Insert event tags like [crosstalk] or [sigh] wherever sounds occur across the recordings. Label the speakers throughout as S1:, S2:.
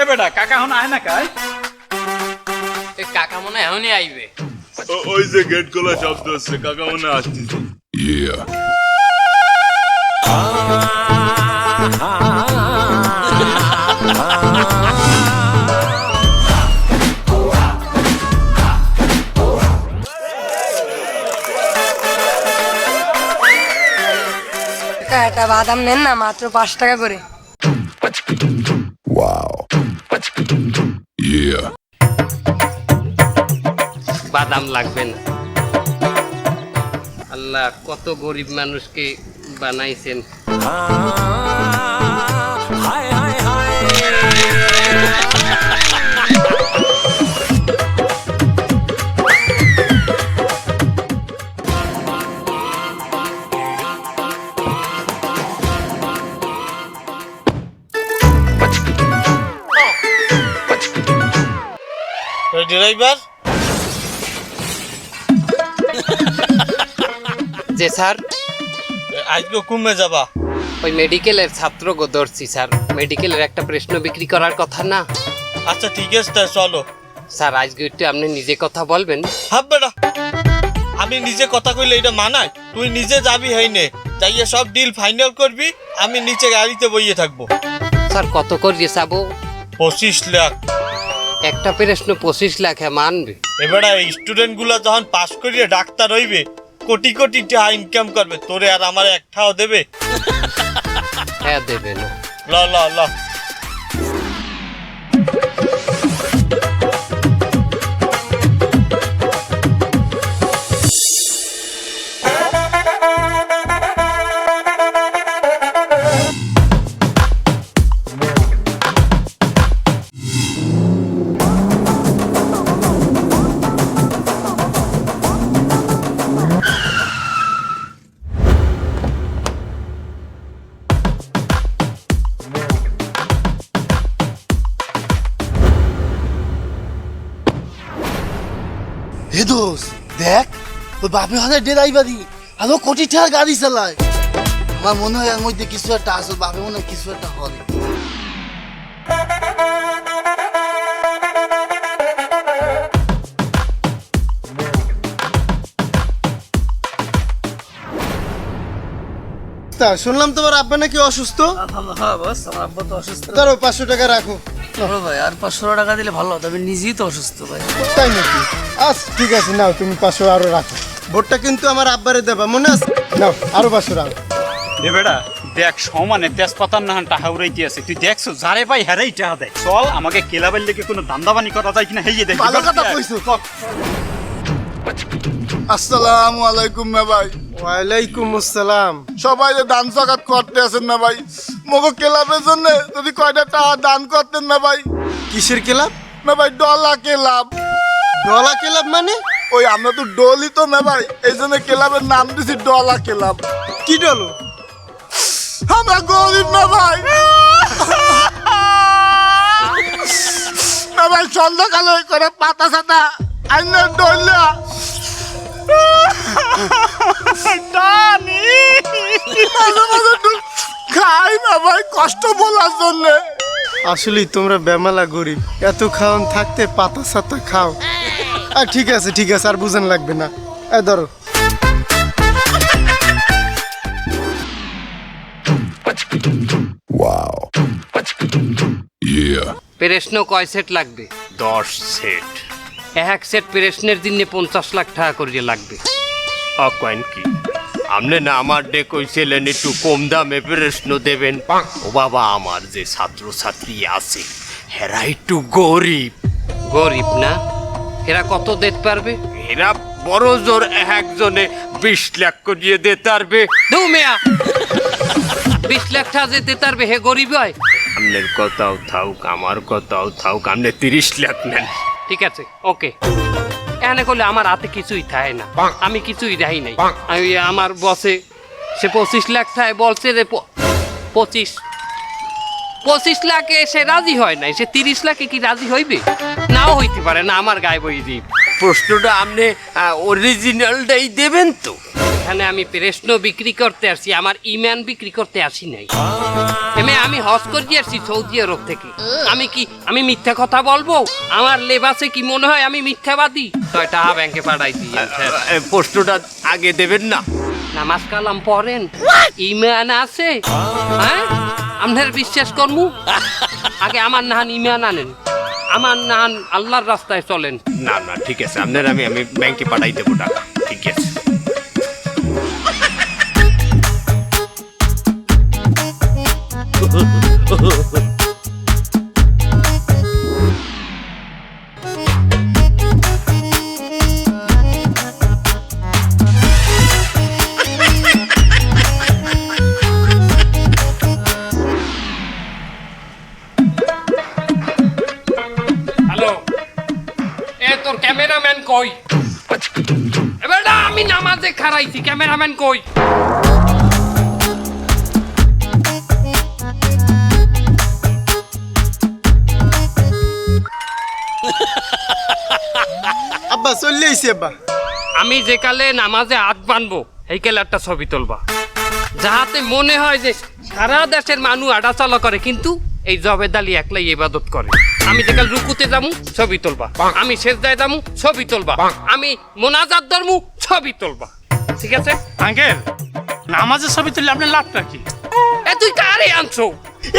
S1: এ বেটা কাকা হন আয় না কাই?
S2: এ কাকা মনে এখনই আইবে।
S3: ওই যে গেট খোলা শব্দ হচ্ছে কাকা মনে আসতেছে।
S4: একটা বাদাম নেন না মাত্র পাঁচ টাকা করে।
S2: বাদাম লাগবে না আল্লাহ কত গরিব মানুষকে বানাইছেন
S5: ড্রাইভার
S2: যে স্যার?
S5: আজকে কমে যাবা?
S2: ওই মেডিকেলের ছাত্র গো ধরছি স্যার। মেডিকেলের একটা প্রশ্ন বিক্রি করার কথা না?
S5: আচ্ছা ঠিক আছে তা চলো।
S2: স্যার আজকে একটু আপনি নিজে কথা বলবেন।
S5: হাব বেটা আমি নিজে কথা কইলে এটা মানায়? তুই নিজে যাবি হইনে। যাইয়ে সব ডিল ফাইনাল করবি আমি নিচে গাড়িতে বইয়ে থাকব।
S2: স্যার কত করিয়ে চাবো
S5: পঁচিশ লাখ।
S2: একটা প্রশ্ন পঁচিশ লাখে মানবে।
S5: এবারে এই স্টুডেন্টগুলা যখন পাস করিয়ে ডাক্তার হইবে কোটি কোটি টাকা ইনকাম করবে। তোরে আর আমার একটাও দেবে?
S2: হ্যাঁ দেবে
S5: ল ল ল।
S6: দেখ ওই বাপে হাতে ড্রাইভারি আরও কোটি টাকা গাড়ি চালায়। আমার মনে হয় এর মধ্যে কিছু একটা আসল বাপে মনে হয় কিছু একটা হবে।
S7: তা শুনলাম তোমার আব্বা নাকি অসুস্থ?
S6: হ্যাঁ বস আমার আব্বা তো অসুস্থ।
S7: তারও পাঁচশো টাকা রাখো।
S6: ভাই আর পাঁচশো টাকা দিলে ভালো হতো আমি নিজেই তো অসুস্থ ভাই।
S7: তাই নাকি? আচ্ছা ঠিক আছে নাও তুমি পাঁচশো আরও রাখো। ভোটটা কিন্তু আমার আব্বারে দেবা মনে আছে? নাও আরও পাঁচশো রাখো।
S1: এ বেটা দেখ সমানে তেজপাতার না টাহা উড়াইতে আছে। তুই দেখছ যারে পাই হেরাই টাহা দেয়। চল আমাকে কেলাবের লেগে কোনো দান্দাবানি করা যায় কিনা হেয়ে দেখ।
S6: ভালো কথা কইছো। আসসালামু আলাইকুম না ভাই।
S7: ওয়ালাইকুম আসসালাম।
S6: সবাই যে দান সকাত করতে আছেন না ভাই। মগো ক্লাবের জন্য যদি কয়টা টাকা দান করতেন না ভাই।
S7: কিসের ক্লাব?
S6: না ভাই ডলা ক্লাব
S7: ডলা ক্লাব মানে?
S6: ওই আমরা তো ডলি তো না ভাই এই জন্য ক্লাবের নাম দিছি ডলা ক্লাব।
S7: কি ডলো?
S6: আমরা গরিব না ভাই না ভাই সন্ধ্যাকালে করে পাতা সাতা আইনা ডলা মাঝে মাঝে খাই না ভাই কষ্ট বলার জন্যে।
S7: আসলেই তোমরা বেমালা গরিব এত খাওয়ান থাকতে পাতা সাতা খাও। ঠিক আছে ঠিক আছে আর বুঝেন লাগবে না। এ ধরো।
S2: প্রশ্ন কয় সেট লাগবে?
S1: দশ সেট।
S2: এক সেট প্রশ্নের দিনে পঞ্চাশ লাখ টাকা করিয়ে লাগবে।
S8: কয়েন কি? আপনি না আমার ডে কইছিলেন একটু কম দামে প্রশ্ন দেবেন। ও বাবা আমার যে ছাত্র ছাত্রী আছে হেরা একটু গরিব।
S2: গরিব না? এরা কত দিতে পারবে?
S8: এরা বড় জোর একজনে বিশ লাখ করিয়ে দে পারবে।
S2: দু মেয়া। বিশ লাখ টাকা যে দিতে পারবে হে গরিব হয়।
S8: আপনার কথাও থাউক আমার কথাও থাউক আমনে তিরিশ লাখ নেন।
S2: ঠিক আছে ওকে। এখানে করলে আমার হাতে কিছুই থাকে না। আমি কিছুই দেখাই নাই। আমি আমার বসে সে পঁচিশ লাখ থাকে বলছে যে পঁচিশ পঁচিশ লাখে সে রাজি হয় নাই সে তিরিশ লাখে কি রাজি হইবে? নাও হইতে পারে না আমার গায়ে বই দিই
S8: প্রশ্নটা আপনি অরিজিনালটাই দেবেন তো।
S2: এখানে আমি প্রশ্ন বিক্রি করতে আসছি আমার ইমান বিক্রি করতে আসি নাই। এমে আমি হজ করি আসছি সৌদি আরব থেকে। আমি কি আমি মিথ্যা কথা বলব? আমার লেবাসে কি মনে হয় আমি মিথ্যাবাদী? ছয় টাকা ব্যাংকে পাঠাই দিই
S8: এ, প্রশ্নটা আগে দেবেন না।
S2: নামাজ কালাম পড়েন। ইমান আছে। হ্যাঁ? আপনার বিশ্বাস কর্ম? আগে আমার নাহান ইমান আনেন। আমার নাহান আল্লাহর রাস্তায় চলেন।
S8: না না, ঠিক আছে। আপনার আমি আমি ব্যাংকে পাঠাই দেবো টাকা। ঠিক আছে।
S2: ক্যামেরাম্যান কই? এবার আমি নামাজে খারাইছি ক্যামেরাম্যান কই?
S7: আব্বা চলে আব্বা।
S2: আমি যে কালে নামাজে হাত বানবো এই কালে একটা ছবি তুলবা। যাহাতে মনে হয় যে সারা দেশের মানুষ আডাচলা করে কিন্তু এই জবেদ আলী একলাই ইবাদত করে। আমি যে রুকুতে যামু ছবি তুলবা। আমি শেষদায় যামু ছবি তুলবা। আমি মোনাজাত ধরমু ছবি তুলবা। ঠিক আছে?
S1: আঙ্কেল নামাজের ছবি তুললে আপনার লাভটা কি?
S2: এ তুই কারে আনছো?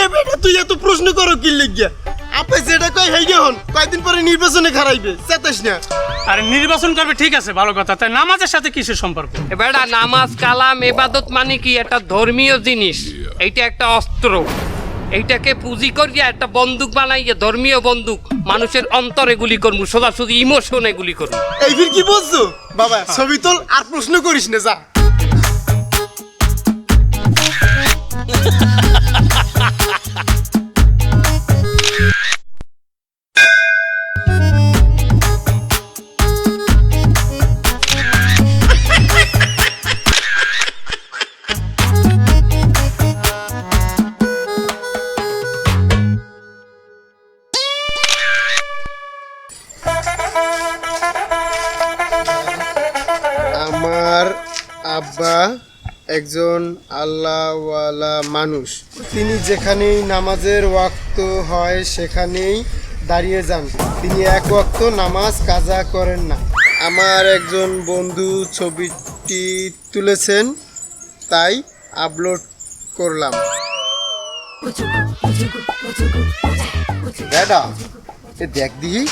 S7: এ বেটা তুই এত প্রশ্ন করো কি লিখিয়া আপনি যেটা কই হেই হন কয়দিন পরে নির্বাচনে খারাইবে চেতাস না।
S1: আরে নির্বাচন করবে ঠিক আছে ভালো কথা। তাই নামাজের সাথে কিসের সম্পর্ক?
S2: এবারে নামাজ কালাম এবাদত মানে কি? একটা ধর্মীয় জিনিস। এইটা একটা অস্ত্র। এইটাকে পুঁজি করিয়া একটা বন্দুক বানাইয়া ধর্মীয় বন্দুক মানুষের অন্তরে গুলি করব সোজাসুজি ইমোশনে গুলি করব
S7: এই ফির কি বলছো? বাবা ছবি তোল আর প্রশ্ন করিস না যা। [laughs] একজন আল্লাহওয়ালা মানুষ তিনি যেখানেই নামাজের ওয়াক্ত হয় সেখানেই দাঁড়িয়ে যান তিনি এক ওয়াক্ত নামাজ কাজা করেন না আমার একজন বন্ধু ছবিটি তুলেছেন তাই আপলোড করলাম
S6: দাদা দেখ দিহি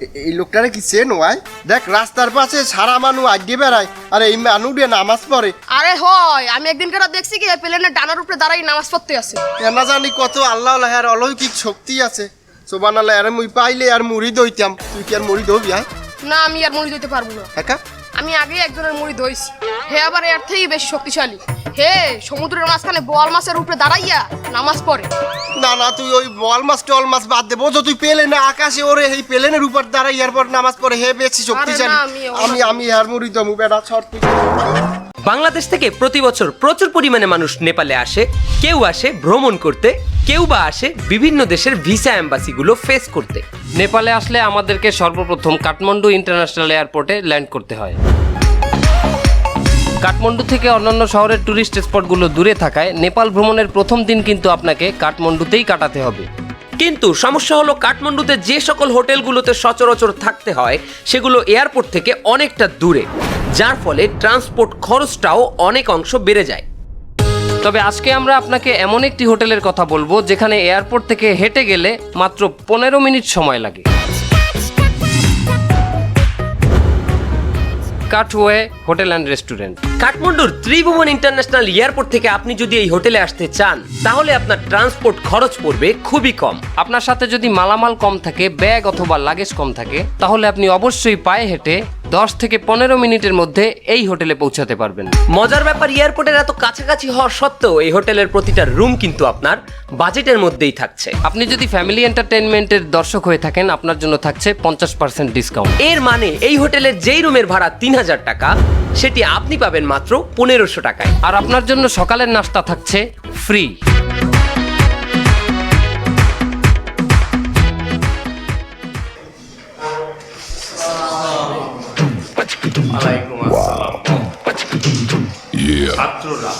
S6: এই লোকটারে কি চেন ওয়াই দেখ রাস্তার পাশে সারা মানু আগে বেড়ায় আর এই মানু দিয়ে নামাজ পড়ে।
S9: আরে হয় আমি একদিন কেন দেখছি কি প্লেনের ডানার উপরে দাঁড়াই নামাজ পড়তে আছে।
S6: না জানি কত আল্লাহ আর অলৌকিক শক্তি আছে। সোবান আল্লাহ আর মুই পাইলে আর মুড়ি দইতাম। তুই কি আর মুড়ি দবি আয়
S9: না আমি আর মুড়ি দিতে পারব না।
S6: একা?
S9: আমি আগে একজনের মুড়ি ধইছি হে আবার এর থেকেই বেশি শক্তিশালী। হে সমুদ্রের মাঝখানে বোয়াল মাছের উপরে দাঁড়াইয়া নামাজ পড়ে।
S6: না না তুই ওই বল মাছ টল মাছ বাদ দে। বোঝো তুই পেলে না আকাশে ওরে এই পেলেনের উপর দাঁড়াই এরপর নামাজ পড়ে। হে বেশি শক্তিশালী।
S9: আমি
S6: আমি আর মুড়ি দমু বেটা ছট তুই।
S10: বাংলাদেশ থেকে প্রতি বছর প্রচুর পরিমাণে মানুষ নেপালে আসে কেউ আসে ভ্রমণ করতে কেউ বা আসে বিভিন্ন দেশের ভিসা অ্যাম্বাসিগুলো ফেস করতে।
S2: নেপালে আসলে আমাদেরকে সর্বপ্রথম কাঠমান্ডু ইন্টারন্যাশনাল এয়ারপোর্টে ল্যান্ড করতে হয়। কাঠমান্ডু থেকে অন্যান্য শহরের টুরিস্ট স্পটগুলো দূরে থাকায় নেপাল ভ্রমণের প্রথম দিন কিন্তু আপনাকে কাঠমান্ডুতেই কাটাতে হবে।
S10: কিন্তু সমস্যা হলো কাঠমান্ডুতে যে সকল হোটেলগুলোতে সচরাচর থাকতে হয় সেগুলো এয়ারপোর্ট থেকে অনেকটা দূরে যার ফলে ট্রান্সপোর্ট খরচটাও অনেক অংশ বেড়ে যায়।
S2: তবে আজকে আমরা আপনাকে এমন একটি হোটেলের কথা বলব যেখানে এয়ারপোর্ট থেকে হেঁটে গেলে মাত্র পনেরো মিনিট সময় লাগে। কাঠওয়ে হোটেল অ্যান্ড রেস্টুরেন্ট।
S10: কাঠমান্ডুর ত্রিভুবন ইন্টারন্যাশনাল এয়ারপোর্ট থেকে আপনি যদি এই হোটেলে আসতে চান তাহলে আপনার ট্রান্সপোর্ট খরচ পড়বে খুবই কম।
S2: আপনার সাথে যদি মালামাল কম থাকে ব্যাগ অথবা লাগেজ কম থাকে তাহলে আপনি অবশ্যই পায়ে হেঁটে দশ থেকে পনেরো মিনিটের মধ্যে এই হোটেলে পৌঁছাতে পারবেন।
S10: মজার ব্যাপার এয়ারপোর্টের এত কাছাকাছি হওয়া সত্ত্বেও এই হোটেলের প্রতিটা রুম কিন্তু আপনার বাজেটের মধ্যেই থাকছে।
S2: আপনি যদি ফ্যামিলি এন্টারটেনমেন্টের দর্শক হয়ে থাকেন আপনার জন্য থাকছে পঞ্চাশ পার্সেন্ট ডিসকাউন্ট।
S10: এর মানে এই হোটেলের যেই রুমের ভাড়া তিন হাজার টাকা সেটি আপনি পাবেন মাত্র পনেরোশো টাকায়।
S2: আর আপনার জন্য সকালের নাস্তা থাকছে ফ্রি।
S8: আসসালাম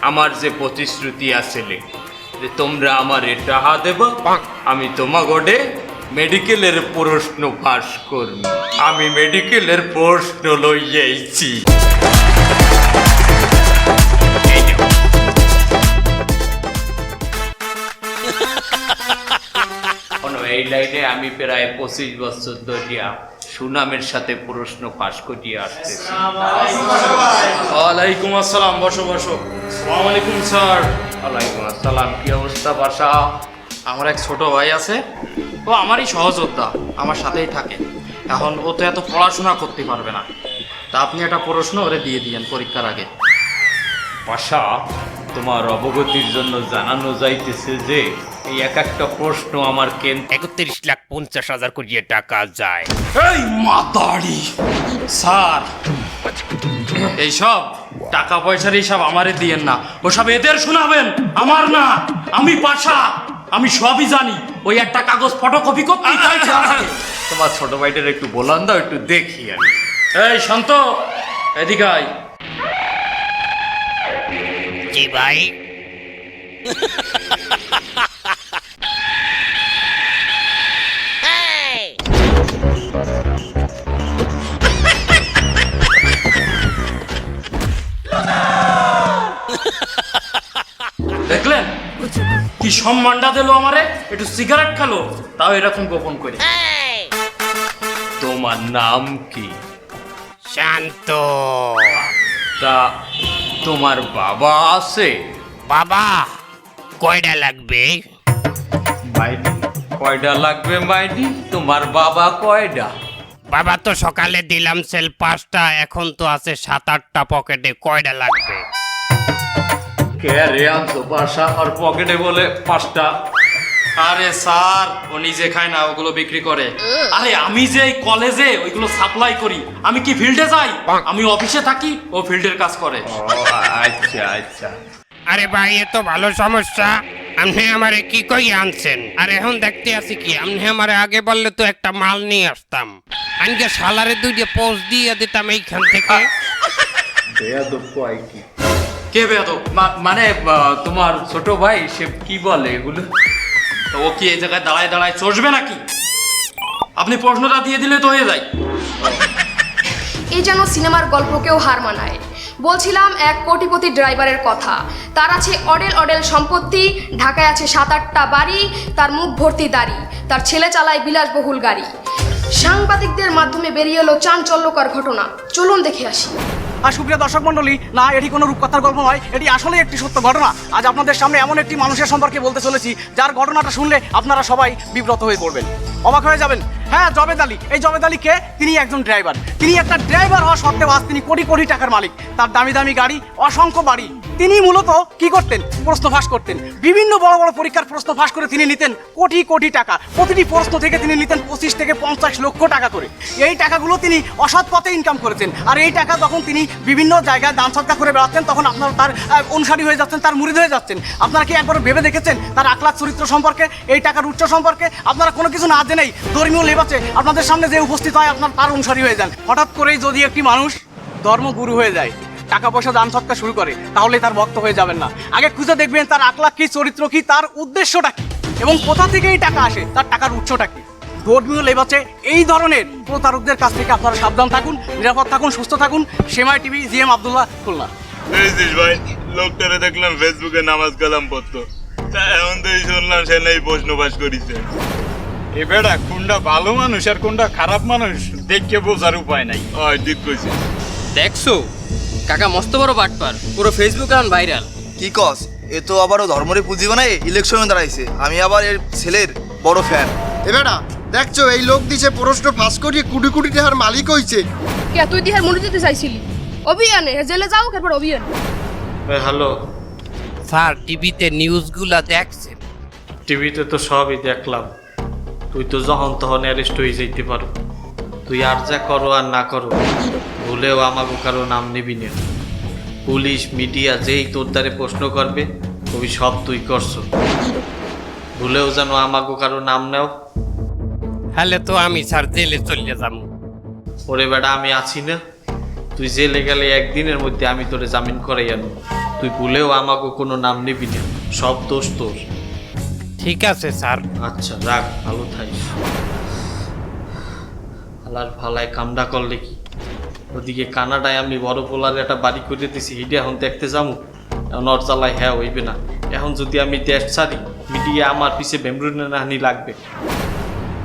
S8: আমার যে প্রতিশ্রুতি আসলে যে তোমরা আমার টাহা দেব আমি তোমাগোডে মেডিকেলের প্রশ্ন পাস করব। আমি মেডিকেলের প্রশ্ন লইয়াইছি। [laughs] এই লাইনে আমি প্রায় পঁচিশ বছর ধরিয়া সুনামের সাথে প্রশ্ন পাশ করিয়ে আসতেছি।
S11: ওয়ালাইকুম আসসালাম বসো বসো। সালাম আলাইকুম স্যার।
S8: ওয়ালাইকুম আসসালাম কি অবস্থা বাসা?
S11: আমার এক ছোট ভাই আছে। ও আমারই সহযোদ্ধা আমার সাথেই থাকে। এখন ও তো এত পড়াশোনা করতে পারবে না। তা আপনি একটা প্রশ্ন ওরে দিয়ে দিয়েন পরীক্ষার আগে।
S8: পাশা তোমার অবগতির জন্য জানানো যাইতেছে যে এই এক একটা প্রশ্ন আমার কেন একত্রিশ লাখ পঞ্চাশ হাজার কোটি টাকা যায়।
S11: এই মাতাড়ি স্যার এইসব টাকা পয়সার এইসব আমারে দিয়েন না। ওসব এদের শোনাবেন আমার না। আমি পাশা আমি সবই জানি। ওই একটা কাগজ ফটোকপি করতে
S8: তোমার ছোট ভাইটার একটু বলান দাও একটু দেখি আমি।
S11: এই শান্ত এদিকে আয়।
S8: জি ভাই। [laughs]
S11: সম্মানটা দিল আমারে একটু সিগারেট খেলো তাও এরকম গোপন করে।
S8: তোমার নাম কি?
S2: শান্ত।
S8: তা তোমার বাবা আছে?
S2: বাবা কয়টা লাগবে?
S8: মাইডি কয়টা লাগবে মাইডি তোমার বাবা কয়টা
S2: বাবা তো সকালে দিলাম সেল পাঁচটা এখন তো আছে সাত আটটা পকেটে কয়টা লাগবে?
S8: কে রে আনছো? বাসা আর পকেটে বলে পাঁচটা।
S11: আরে স্যার ও নিজে খায় না ওগুলো বিক্রি করে। আরে আমি যে কলেজে ওইগুলো সাপ্লাই করি আমি কি ফিল্ডে যাই? আমি অফিসে থাকি ও ফিল্ডের কাজ করে।
S8: আচ্ছা আচ্ছা।
S2: আরে ভাই এ তো ভালো সমস্যা। আপনি আমারে কি কই আনছেন? আর এখন দেখতে আছি কি আপনি আমারে আগে বললে তো একটা মাল নিয়ে আসতাম। আজকে সালারে দুইটা পোস্ট দিয়ে দিতাম এইখান থেকে।
S8: বেয়াদব কয় কি?
S11: কে বেয়াদব
S8: মা- মানে তোমার ছোট ভাই, সে কি বলে এগুলো?
S11: তো ও কি এই জায়গায় দাঁড়ায় দাঁড়ায় চষবে নাকি? আপনি প্রশ্নটা দিয়ে দিলে তো হয়ে যায়।
S9: এই যেন সিনেমার গল্পকেও হার মানায়। বলছিলাম এক কোটিপতি ড্রাইভারের কথা। তার আছে অডেল অডেল সম্পত্তি, ঢাকায় আছে সাত আটটা বাড়ি, তার মুখ ভর্তি দাড়ি, তার ছেলে চালায় বিলাসবহুল গাড়ি। সাংবাদিকদের মাধ্যমে বেরিয়ে এলো চাঞ্চল্যকর ঘটনা। চলুন দেখে আসি।
S12: আর সুপ্রিয় দর্শক মন্ডলী না, এটি কোনো রূপকথার গল্প নয়, এটি আসলে একটি সত্য ঘটনা। আজ আপনাদের সামনে এমন একটি মানুষের সম্পর্কে বলতে চলেছি, যার ঘটনাটা শুনলে আপনারা সবাই বিব্রত হয়ে পড়বেন। অবাক হয়ে যাবেন হ্যাঁ জবেদ আলী। এই জবেদ আলী কে তিনি একজন ড্রাইভার। তিনি একটা ড্রাইভার হওয়া সত্ত্বেও আজ তিনি কোটি কোটি টাকার মালিক। তার দামি দামি গাড়ি, অসংখ্য বাড়ি। তিনি মূলত কি করতেন? প্রশ্ন ফাঁস করতেন। বিভিন্ন বড় বড় পরীক্ষার প্রশ্ন ফাঁস করে তিনি নিতেন কোটি কোটি টাকা। প্রতিটি প্রশ্ন থেকে তিনি নিতেন পঁচিশ থেকে পঞ্চাশ লক্ষ টাকা করে। এই টাকাগুলো তিনি অসৎ পথে ইনকাম করেছেন। আর এই টাকা যখন তিনি বিভিন্ন জায়গায় দান সৎকার করে বেড়াচ্ছেন, তখন আপনারা তার অনুসারী হয়ে যাচ্ছেন, তার মুরিদ হয়ে যাচ্ছেন। আপনারা কি একবার ভেবে দেখেছেন তার আখলাখ চরিত্র সম্পর্কে, এই টাকার উচ্চ সম্পর্কে? আপনারা কোনো কিছু না জেনেই ধর্মীয় লেবাচে আপনাদের সামনে যে উপস্থিত হয়, আপনার তার অনুসারী হয়ে যান। হঠাৎ করেই যদি একটি মানুষ ধর্মগুরু হয়ে যায় টাকা পয়সা দান সৎকার শুরু করে তাহলে তার ভক্ত হয়ে যাবেন না। আগে খুঁজে দেখবেন তার আকলা কি চরিত্র কি তার উদ্দেশ্যটা কি এবং কোথা থেকে এই টাকা আসে তার টাকার উৎসটা কি। ধর্মীয় লেবাচে এই ধরনের প্রতারকদের কাছ থেকে আপনারা সাবধান থাকুন নিরাপদ থাকুন সুস্থ থাকুন। সেমাই TV G M Abdullah Khulna.
S3: ভাই লোকটারে দেখলাম ফেসবুকে নামাজ কালাম পড়তো। তা এখন তো এই শুনলাম সে নেই প্রশ্ন পাস করিছে।
S1: এ বেড়া কোনটা ভালো মানুষ আর কোনটা খারাপ মানুষ দেখে বোঝার উপায় নাই।
S3: হয় ঠিক কইছিস
S2: দেখছ? কাকা মস্ত বড় বাটপার পুরো। ফেসবুক এখন ভাইরাল
S6: কি কস? এ তো আবারও ধর্মরে পুঁজি বানায় ইলেকশনে দাঁড়াইছে। আমি আবার এর ছেলের বড় ফ্যান
S7: এবেটা দেখছ এই লোক দিছে প্রশ্ন ফাঁস করিয়ে কুটি কুটি টাকার মালিক হইছে।
S9: কে তুই দিহার মনে দিতে চাইছিলি? অভিযানে জেলে যাও এরপর অভিযান।
S11: হ্যালো
S2: স্যার টিভিতে নিউজগুলা দেখছেন?
S11: টিভিতে তো সবই দেখলাম। তুই তো যখন তখন অ্যারেস্ট হয়ে যেতে পারো। তুই আর যা করো আর না করো। ভুলেও আমাকে কারও নাম নিবি না। পুলিশ মিডিয়া যেই তোর দ্বারে প্রশ্ন করবে তুমি সব তুই করছ। ভুলেও যেন আমাকে কারও নাম নেও।
S2: হলে তো আমি স্যার জেলে চলে যাব।
S11: ওরে বেটা আমি আছি না। তুই জেলে গেলে একদিনের মধ্যে আমি তোরে জামিন করাই আনো
S5: তুই ভুলেও আমাকে কোনো নাম নিবি না। সব দোষ তোর।
S2: ঠিক আছে স্যার।
S5: আচ্ছা রাখ ভালো থাকিস। আলার ভালায় কামডা করলে কি? ওদিকে কানাডায় আমি বড় পোলার একটা বাড়ি করে দিছি, হিডে এখন দেখতে যাব ওর হ্যাঁ হইবে না। এখন যদি আমি দেশ ছাড়ি মিডিয়া আমার পিছে বেমরুনে নাহানি লাগবে।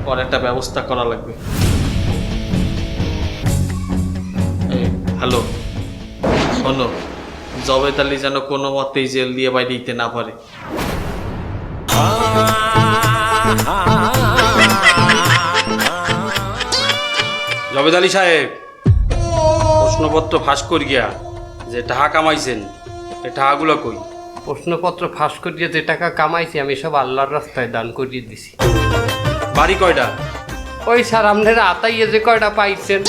S5: ওর একটা ব্যবস্থা করা লাগবে। হ্যালো, শোনো, জবেদ আলী যেন কোনো মতেই জেল দিয়ে বাইরে দিতে না পারে।
S11: জবেদ আলী সাহেব। প্রশ্নপত্র ফাঁস করি গিয়া যে টাকা কামাইছেন এই টাকাগুলো কই?
S2: প্রশ্নপত্র ফাঁস করিয়ে যে টাকা কামাইছি আমি সব আল্লাহর রাস্তায় দান করিয়ে দিছি।
S11: বাড়ি কয়টা?
S2: ওই স্যার আপনারা আতাইয়ে যে কয়টা পাইছেন?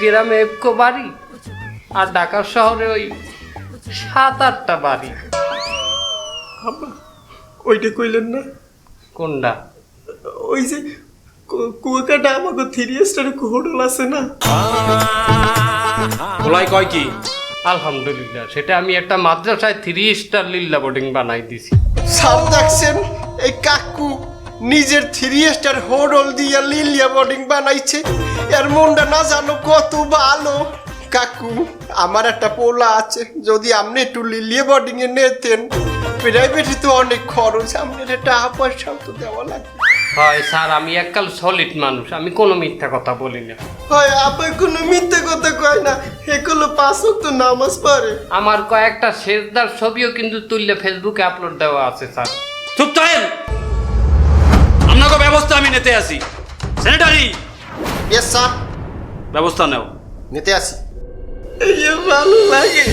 S2: গ্রামে একো বাড়ি আর ঢাকা শহরে ওই সাত আটটা বাড়ি।
S7: ওইটা কইলেন না?
S2: কোনটা?
S7: ওই যে কুয়াকাটা আমাকে থ্রি স্টার হোটেল আছে না?
S11: খোলাই কয় কি?
S2: আলহামদুলিল্লাহ সেটা আমি একটা মাদ্রাসায় থ্রি স্টার লিল্লা বোর্ডিং বানাই দিছি।
S7: স্যার দেখছেন? এই কাকু নিজের থ্রি স্টার হোটেল দিয়া লিলিয়া বোর্ডিং বানাইছে। এর মনটা না জানো কত ভালো। কাকু আমার একটা পোলা আছে যদি আপনি একটু লিলিয়া বোর্ডিং এ নিতেন প্রাইভেটে তো অনেক খরচ আপনার টাকা পয়সাও তো দেওয়া লাগবে।
S2: হয় স্যার আমি এককাল সলিড মানুষ আমি কোনো মিথ্যা কথা বলি না
S7: হয় আপনি কোনো মিথ্যে কথা কয় না এগুলো পাঁচ তো নামাজ পড়ে।
S2: আমার কয়েকটা শেষদার ছবিও কিন্তু তুললে ফেসবুকে আপলোড দেওয়া আছে স্যার।
S11: চুপ থাকেন! আপনাকে ব্যবস্থা আমি নিতে আসি। সেনেটারি
S7: ইয়েস স্যার
S11: ব্যবস্থা নেও।
S7: নিতে আসি। ভালো লাগে।